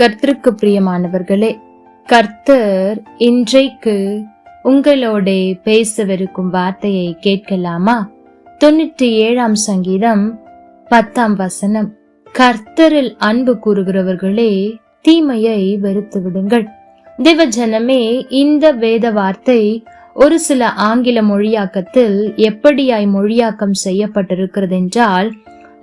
கர்த்தருக்கு பிரியமானவர்களே கர்த்தர் இன்றைக்கு உங்களோட பேசவிருக்கும் வார்த்தையை கேட்கலாமா? தொண்ணூற்றி ஏழாம் சங்கீதம் பத்தாம் வசனம். கர்த்தரில் அன்பு கூறுகிறவர்களே தீமையை வெறுத்து விடுங்கள் தேவஜனமே இந்த வேத வார்த்தை ஒரு சில ஆங்கில மொழியாக்கத்தில் எப்படியாய் மொழியாக்கம் செய்யப்பட்டிருக்கிறது என்றால்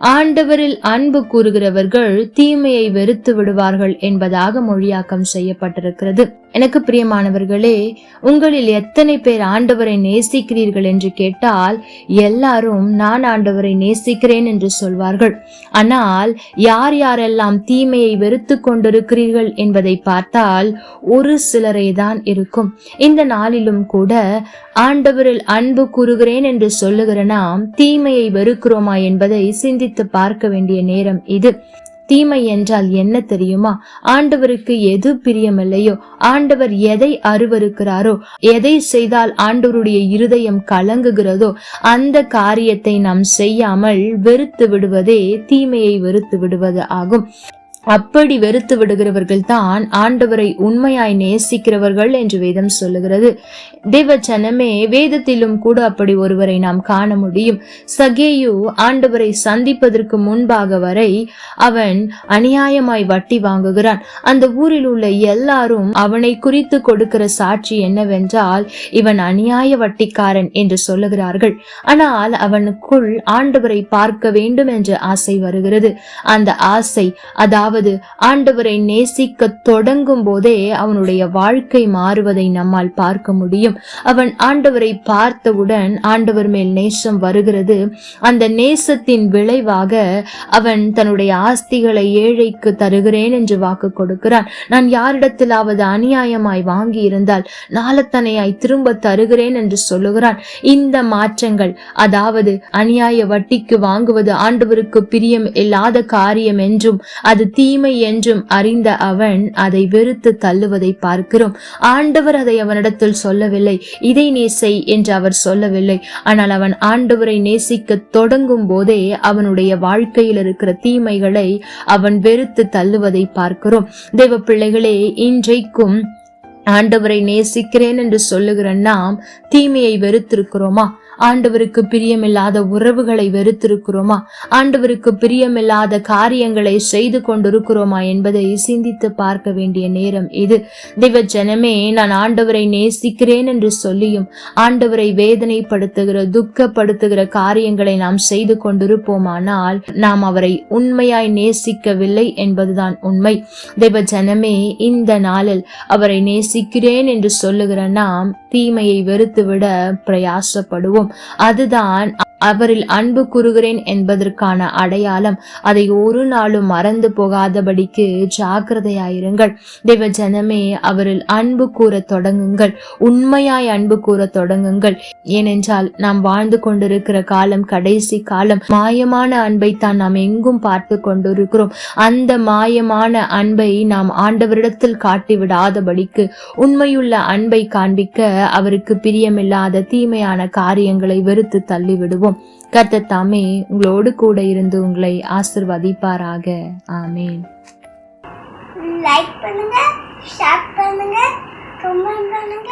ஆண்டவரில் அன்பு கூறுகிறவர்கள் தீமையை வெறுத்து விடுவார்கள் என்பதாக மொழியாக்கம் செய்யப்பட்டிருக்கிறது. எனக்கு பிரியமானவர்களே உங்களில் எத்தனை பேர் ஆண்டவரை நேசிக்கிறீர்கள் என்று கேட்டால் எல்லாரும் நான் ஆண்டவரை நேசிக்கிறேன் என்று சொல்வார்கள். ஆனால் யார் யாரெல்லாம் தீமையை வெறுத்து கொண்டிருக்கிறீர்கள் என்பதை பார்த்தால் ஒரு சிலரே தான் இருக்கும். இந்த நாளிலும் கூட ஆண்டவரில் அன்பு கூறுகிறேன் என்று சொல்லுகிற நாம் தீமையை வெறுக்கிறோமா என்பதை சிந்தி சிந்தித்து பார்க்க வேண்டிய நேரம் இது. தீமை என்றால் என்ன தெரியுமா? ஆண்டவருக்கு எது பிரியமில்லையோ ஆண்டவர் எதை அருவருக்கிறாரோ எதை செய்தால் ஆண்டவருடைய இருதயம் கலங்குகிறதோ அந்த காரியத்தை நாம் செய்யாமல் வெறுத்து விடுவதே தீமையை வெறுத்து விடுவது ஆகும். அப்படி வெறுத்து விடுகிறவர்கள் தான் ஆண்டவரை உண்மையாய் நேசிக்கிறவர்கள் என்று வேதம் சொல்லுகிறது. தேவச்சனமே வேதத்திலும் கூட அப்படி ஒருவரை நாம் காண முடியும். சகேயு ஆண்டவரை சந்திப்பதற்கு முன்பாக வரை அவன் அநியாயமாய் வட்டி வாங்குகிறான். அந்த ஊரில் உள்ள எல்லாரும் அவனை குறித்து கொடுக்கிற சாட்சி என்னவென்றால் இவன் அநியாய வட்டிக்காரன் என்று சொல்லுகிறார்கள். ஆனால் அவனுக்குள் ஆண்டவரை பார்க்க வேண்டும் என்ற ஆசை வருகிறது. அந்த ஆசை அதாவது அதாவது ஆண்டவரை நேசிக்க தொடங்கும் போதே அவனுடைய வாழ்க்கை மாறுவதை நம்மால் பார்க்க முடியும். அவன் ஆண்டவரை பார்த்தவுடன் ஆண்டவர் மேல் நேசம் வருகிறது. அந்த நேசத்தின் விளைவாக அவன் தன்னுடைய ஆஸ்திகளை ஏழைக்கு தருகிறேன் என்று வாக்கு கொடுக்கிறான். நான் யாரிடத்திலாவது அநியாயமாய் வாங்கி இருந்தால் நாளத்தனையாய் திரும்ப தருகிறேன் என்று சொல்லுகிறான். இந்த மாற்றங்கள் அதாவது அநியாய வட்டிக்கு வாங்குவது ஆண்டவருக்கு பிரியம் இல்லாத காரியம் என்றும் அது தீ தீமை என்றும் அறிந்த அவன் அதை வெறுத்து தள்ளுவதை பார்க்கிறோம். ஆண்டவர் அதை அவனிடத்தில் சொல்லவில்லை. இதை நேசை என்று அவர் சொல்லவில்லை. ஆனால் அவன் ஆண்டவரை நேசிக்க தொடங்கும் போதே அவனுடைய வாழ்க்கையில் இருக்கிற தீமைகளை அவன் வெறுத்து தள்ளுவதை பார்க்கிறோம். தேவ பிள்ளைகளே இன்றைக்கும் ஆண்டவரை நேசிக்கிறேன் என்று சொல்லுகிற நாம் தீமையை வெறுத்திருக்கிறோமா? ஆண்டவருக்கு பிரியமில்லாத உறவுகளை வெறுத்திருக்கிறோமா? ஆண்டவருக்கு பிரியமில்லாத காரியங்களை செய்து கொண்டிருக்கிறோமா என்பதை சிந்தித்து பார்க்க வேண்டிய நேரம் இது. திவ ஜனமே நான் ஆண்டவரை நேசிக்கிறேன் என்று சொல்லியும் ஆண்டவரை வேதனைப்படுத்துகிற துக்கப்படுத்துகிற காரியங்களை நாம் செய்து கொண்டிருப்போமானால் நாம் அவரை உண்மையாய் நேசிக்கவில்லை என்பதுதான் உண்மை. தெய்வ ஜனமே இந்த நாளில் அவரை நேசிக்கிறேன் என்று சொல்லுகிற நாம் தீமையை வெறுத்துவிட பிரயாசப்படுவோம். அதுதான் அவரில் அன்பு கூறுகிறேன் என்பதற்கான அடையாளம் அதை ஒரு நாளும் மறந்து போகாதபடிக்கு ஜாக்கிரதையாயிருங்கள். தேவ ஜனமே அவரில் அன்பு கூற தொடங்குங்கள். உண்மையாய் அன்பு கூற தொடங்குங்கள். ஏனென்றால் நாம் வாழ்ந்து கொண்டிருக்கிற காலம் கடைசி காலம் மாயமான அன்பை தான் நாம் எங்கும் பார்த்து கொண்டிருக்கிறோம். அந்த மாயமான அன்பை நாம் ஆண்டவரிடத்தில் காட்டிவிடாதபடிக்கு உண்மையுள்ள அன்பை காண்பிக்க அவருக்கு பிரியமில்லாத தீமையான காரியங்களை வெறுத்து தள்ளிவிடுவோம். ஜெபிப்போம் கர்த்தர் தாமே உங்களோடு கூட இருந்து உங்களை ஆசிர்வதிப்பாராக. ஆமேன். லைக் பண்ணுங்க ஷேர் பண்ணுங்க கமெண்ட் பண்ணுங்க.